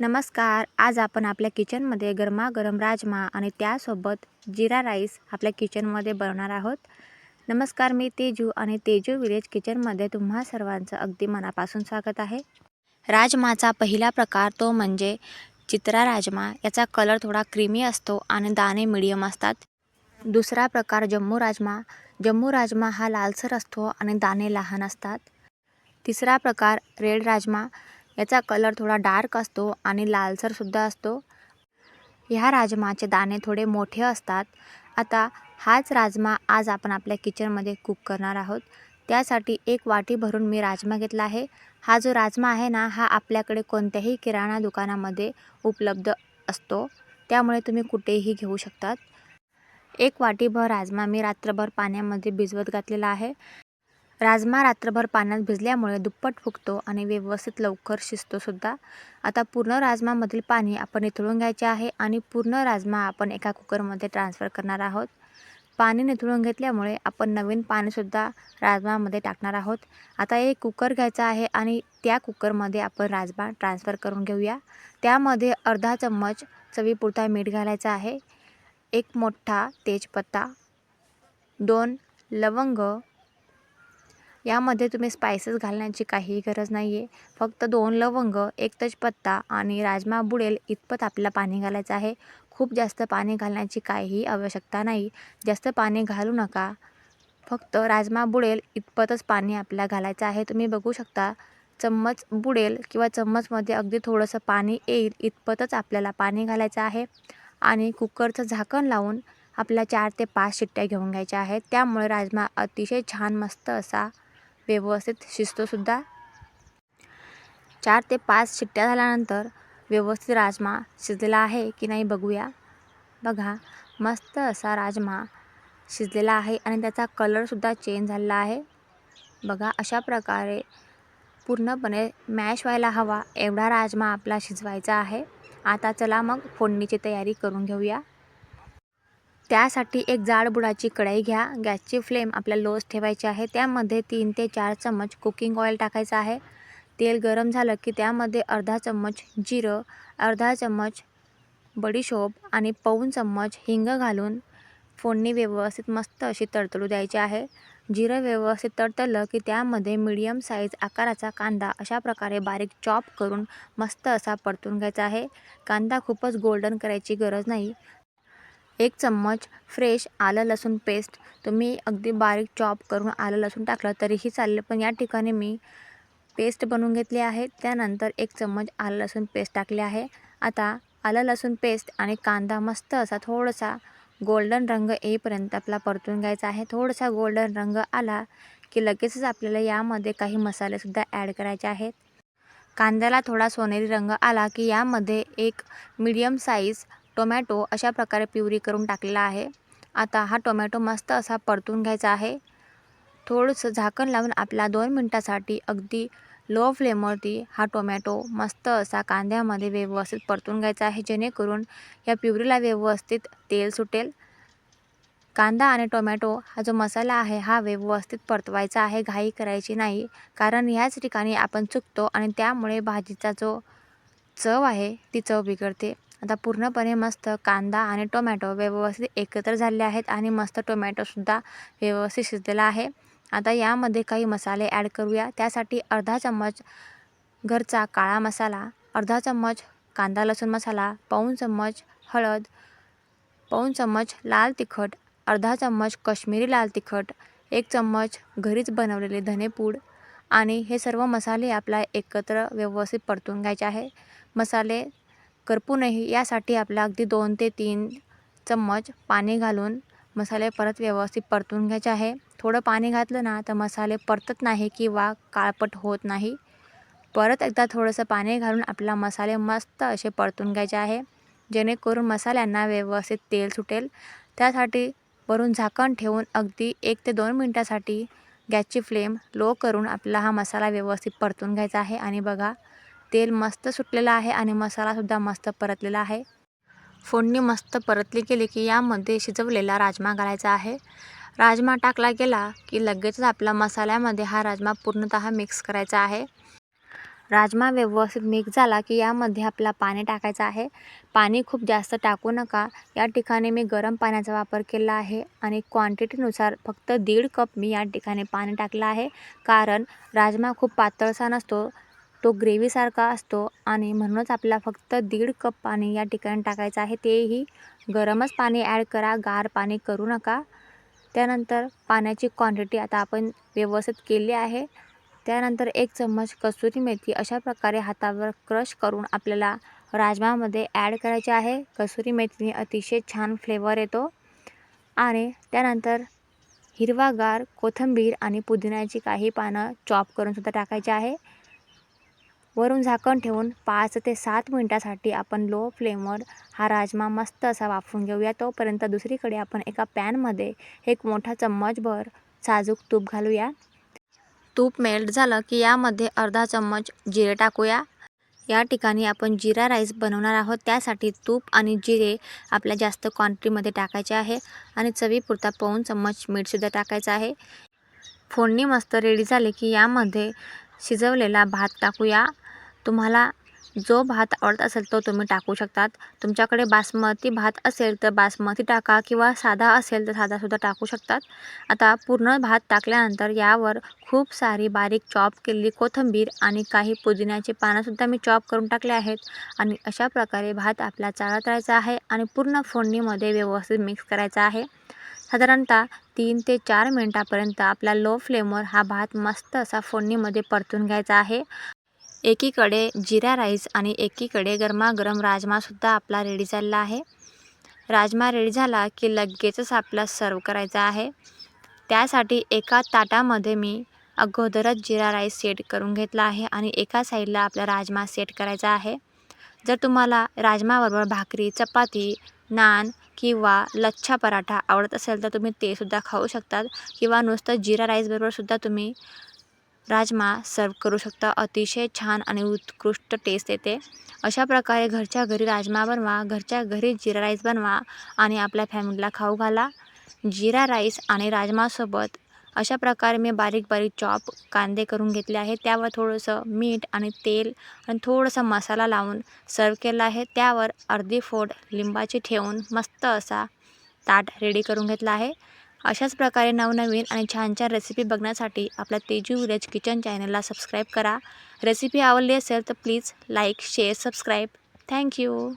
नमस्कार. आज आपण आपल्या किचनमध्ये गरमागरम राजमा आणि त्यासोबत जिरा राईस आपल्या किचनमध्ये बनवणार आहोत. नमस्कार मी तेजू आणि तेजू विलेज किचनमध्ये तुम्हा सर्वांचं अगदी मनापासून स्वागत आहे. राजमाचा पहिला प्रकार तो म्हणजे चित्रा राजमा. याचा कलर थोडा क्रीमी असतो आणि दाणे मिडियम असतात. दुसरा प्रकार जम्मू राजमा. जम्मू राजमा हा लालसर असतो आणि दाणे लहान असतात. तिसरा प्रकार रेड राजमा. याचा कलर थोडा डार्क असतो आणि लालसरसुद्धा असतो. ह्या राजमाचे दाणे थोडे मोठे असतात. आता हाच राजमा आज आपण आपल्या किचनमध्ये कुक करणार आहोत. त्यासाठी एक वाटी भरून मी राजमा घेतला आहे. हा जो राजमा आहे ना हा आपल्याकडे कोणत्याही किराणा दुकानामध्ये उपलब्ध असतो. त्यामुळे तुम्ही कुठेही घेऊ शकतात. एक वाटीभर राजमा मी रात्रभर पाण्यामध्ये भिजवत घातलेला आहे. राजमा रात्रभर पाण्यात भिजल्यामुळे दुप्पट फुगतो आणि व्यवस्थित लवकर शिजतोसुद्धा. आता पूर्ण राजमामधील पाणी आपण निथळून घ्यायचे आहे आणि पूर्ण राजमा आपण एका कुकरमध्ये ट्रान्सफर करणार आहोत. पाणी निथळून घेतल्यामुळे आपण नवीन पाणीसुद्धा राजमामध्ये टाकणार आहोत. आता एक कुकर घ्यायचा आहे आणि त्या कुकरमध्ये आपण राजमा ट्रान्सफर करून घेऊया. त्यामध्ये अर्धा चम्मच चवीपुरता मीठ घालायचा आहे. एक मोठा तेजपत्ता. दोन लवंग. यामध्ये तुम्ही स्पायसेस घालण्याची काहीही गरज नाही आहे फक्त दोन लवंग एक तजपत्ता आणि राजमा बुडेल इतपत आपल्याला पाणी घालायचं आहे. खूप जास्त पाणी घालण्याची काहीही आवश्यकता नाही. जास्त पाणी घालू नका. फक्त राजमा बुडेल इतपतच पाणी आपल्याला घालायचं आहे. तुम्ही बघू शकता चम्मच बुडेल किंवा चम्मचमध्ये अगदी थोडंसं पाणी येईल इतपतच आपल्याला पाणी घालायचं आहे. आणि कुकरचं झाकण लावून आपल्या चार ते पाच शिट्ट्या घेऊन घ्यायच्या आहेत. त्यामुळे राजमा अतिशय छान मस्त असा व्यवस्थित शिजतोसुद्धा चार ते पाच शिट्ट्या झाल्यानंतर व्यवस्थित राजमा शिजलेला आहे की नाही बघूया. बघा मस्त असा राजमा शिजलेला आहे आणि त्याचा कलरसुद्धा चेंज झालेला आहे. बघा अशा प्रकारे पूर्णपणे मॅश व्हायला हवा एवढा राजमा आपला शिजवायचा आहे. आता चला मग फोडणीची तयारी करून घेऊया. त्यासाठी एक जाड बुडाची कढई घ्या. गॅसची फ्लेम आपल्या लोज ठेवायची आहे. त्यामध्ये तीन ते चार चम्मच कुकिंग ऑइल टाकायचं आहे. तेल गरम झालं की त्यामध्ये अर्धा चम्मच जिरं अर्धा चम्मच बडीशोप आणि पाऊन चम्मच हिंग घालून फोडणी व्यवस्थित मस्त अशी तडतडू द्यायची आहे. जिरं व्यवस्थित तडतडलं की त्यामध्ये मीडियम साईज आकाराचा कांदा अशा प्रकारे बारीक चॉप करून मस्त असा परतून घ्यायचा आहे. कांदा खूपच गोल्डन करायची गरज नाही. एक चम्मच फ्रेश आलं लसूण पेस्ट. तुम्ही अगदी बारीक चॉप करून आलं लसूण टाकलं तरीही चालेल पण या ठिकाणी मी पेस्ट बनवून घेतली आहे. त्यानंतर एक चम्मच आलं लसूण पेस्ट टाकले आहे. आता आलं लसूण पेस्ट आणि कांदा मस्त असा थोडासा गोल्डन रंग येईपर्यंत आपला परतून घ्यायचा आहे. थोडासा गोल्डन रंग आला की लगेचच आपल्याला यामध्ये काही मसालेसुद्धा ॲड करायचे आहेत. कांद्याला थोडा सोनेरी रंग आला की यामध्ये एक मीडियम साईज टोमॅटो अशा प्रकारे प्युरी करून टाकलेला आहे. आता हा टोमॅटो मस्त असा परतून घ्यायचा आहे. थोडंसं झाकण लावून आपला दोन मिनटासाठी अगदी लो फ्लेमवरती हा टोमॅटो मस्त असा कांद्यामध्ये व्यवस्थित परतून घ्यायचा आहे. जेणेकरून या प्युरीला व्यवस्थित तेल सुटेल. कांदा आणि टोमॅटो हा जो मसाला आहे हा व्यवस्थित परतवायचा आहे. घाई करायची नाही. कारण ह्याच ठिकाणी आपण चुकतो आणि त्यामुळे भाजीचा जो चव आहे ती चव बिघडते. आता पूर्णपणे मस्त कांदा आणि टोमॅटो व्यवस्थित एकत्र झाले आहेत आणि मस्त टोमॅटोसुद्धा व्यवस्थित शिजलेला आहे. आता यामध्ये काही मसाले ॲड करूया. त्यासाठी अर्धा चम्मच घरचा काळा मसाला अर्धा चम्मच कांदा लसूण मसाला पाऊण चम्मच हळद पाऊण चम्मच लाल तिखट अर्धा चम्मच कश्मीरी लाल तिखट एक चम्मच घरीच बनवलेले धनेपूड आणि हे सर्व मसाले आपला एकत्र व्यवस्थित परतून घ्यायचे आहे. मसाले करपू नये यासाठी आपला अगदी दोन ते तीन चम्मच पाणी घालून मसाले परत व्यवस्थित परतून घ्यायचे आहे. थोडं पाणी घातलं ना तर मसाले परतत नाही किंवा काळपट होत नाही. परत एकदा थोडंसं पाणी घालून आपला मसाले मस्त असे परतून घ्यायचे आहे. जेणेकरून मसाल्यांना व्यवस्थित तेल सुटेल. त्यासाठी वरून झाकण ठेवून अगदी एक ते दोन मिनटासाठी गॅसची फ्लेम लो करून आपला हा मसाला व्यवस्थित परतून घ्यायचा आहे. आणि बघा तेल मस्त सुटलेलं आहे आणि मसालासुद्धा मस्त परतलेला आहे. फोडणी मस्त परतली गेली की यामध्ये शिजवलेला राजमा घालायचा आहे. राजमा टाकला गेला की लगेचच आपला मसाल्यामध्ये हा राजमा पूर्णतः मिक्स करायचा आहे. राजमा व्यवस्थित मिक्स झाला की यामध्ये आपला पाणी टाकायचं आहे. पाणी खूप जास्त टाकू नका. या ठिकाणी मी गरम पाण्याचा वापर केला आहे आणि क्वांटिटीनुसार फक्त दीड कप मी या ठिकाणी पाणी टाकलं आहे. कारण राजमा खूप पातळसा नसतो. तो ग्रेव्हीसारखा असतो आणि म्हणूनच आपल्याला फक्त दीड कप पाणी या ठिकाणी टाकायचं आहे. तेही गरमच पाणी ॲड करा गार पाणी करू नका. त्यानंतर पाण्याची क्वांटिटी आता आपण व्यवस्थित केली आहे. त्यानंतर एक चम्मच कसुरी मेथी अशा प्रकारे हातावर क्रश करून आपल्याला राजमामध्ये ॲड करायचे आहे. कसुरी मेथीने अतिशय छान फ्लेवर येतो. आणि त्यानंतर हिरवागार कोथिंबीर आणि पुदिन्याची काही पानं चॉप करूनसुद्धा टाकायची आहे. वरून झाकण ठेवून पाच ते सात मिनटासाठी आपण लो फ्लेमवर हा राजमा मस्त असा वाफवून घेऊया. तोपर्यंत दुसरीकडे आपण एका पॅनमध्ये एक मोठा चम्मचभर साजूक तूप घालूया. तूप मेल्ट झालं की यामध्ये अर्धा चम्मच जिरे टाकूया. या ठिकाणी आपण जिरा राईस बनवणार आहोत. त्यासाठी तूप आणि जिरे आपल्या जास्त क्वांटिटीमध्ये टाकायचे आहे आणि चवीपुरता पाऊन चम्मच मीठसुद्धा टाकायचं आहे. फोडणी मस्त रेडी झाली की यामध्ये शिजवलेला भात टाकूया. तुम्हाला जो भात आवडत असेल तो तुम्ही टाकू शकतात. तुमच्याकडे बासमती भात असेल तर बासमती टाका किंवा साधा असेल तर साधासुद्धा टाकू शकतात. आता पूर्ण भात टाकल्यानंतर यावर खूप सारी बारीक चॉप केलेली कोथिंबीर आणि काही पुदिन्याची पानंसुद्धा मी चॉप करून टाकले आहेत. आणि अशा प्रकारे भात आपला चाळत राहायचा आहे आणि पूर्ण फोडणीमध्ये व्यवस्थित मिक्स करायचा आहे. साधारणतः तीन ते चार मिनटापर्यंत आपला लो फ्लेमवर हा भात मस्त असा फोडणीमध्ये परतून घ्यायचा आहे. एकीकडे जिरा राईस आणि एकीकडे गरमागरम राजमासुद्धा आपला रेडी झालेला आहे. राजमा रेडी झाला की लगेचच आपला सर्व करायचा आहे. त्यासाठी एका ताटामध्ये मी अगोदरच जिरा राईस सेट करून घेतला आहे आणि एका साईडला आपला राजमा सेट करायचा आहे. जर तुम्हाला राजमाबरोबर भाकरी चपाती नान किंवा लच्छा पराठा आवडत असेल तर तुम्ही ते सुद्धा खाऊ शकतात किंवा नुसतं जिरा राईसबरोबरसुद्धा तुम्ही राजमा सर्व करू शकता. अतिशय छान आणि उत्कृष्ट टेस्ट येते. अशा प्रकारे घरच्या घरी राजमा बनवा घरच्या घरी जिरा राईस बनवा आणि आपल्या फॅमिलीला खाऊ घाला. जिरा राईस आणि राजमासोबत अशा प्रकारे मी बारीक बारीक चॉप कांदे करून घेतले आहे त्यावर थोडंसं मीठ आणि तेल आणि थोडंसं मसाला लावून सर्व केला आहे. त्यावर अर्धी फोड लिंबाची ठेवून मस्त असा ताट रेडी करून घेतला आहे. अशाच प्रकारे नवनवीन आणि छान छान रेसिपी बघण्यासाठी आपल्या तेजू विलेज किचन चॅनलला सबस्क्राईब करा. रेसिपी आवडली असेल तर please like share subscribe thank you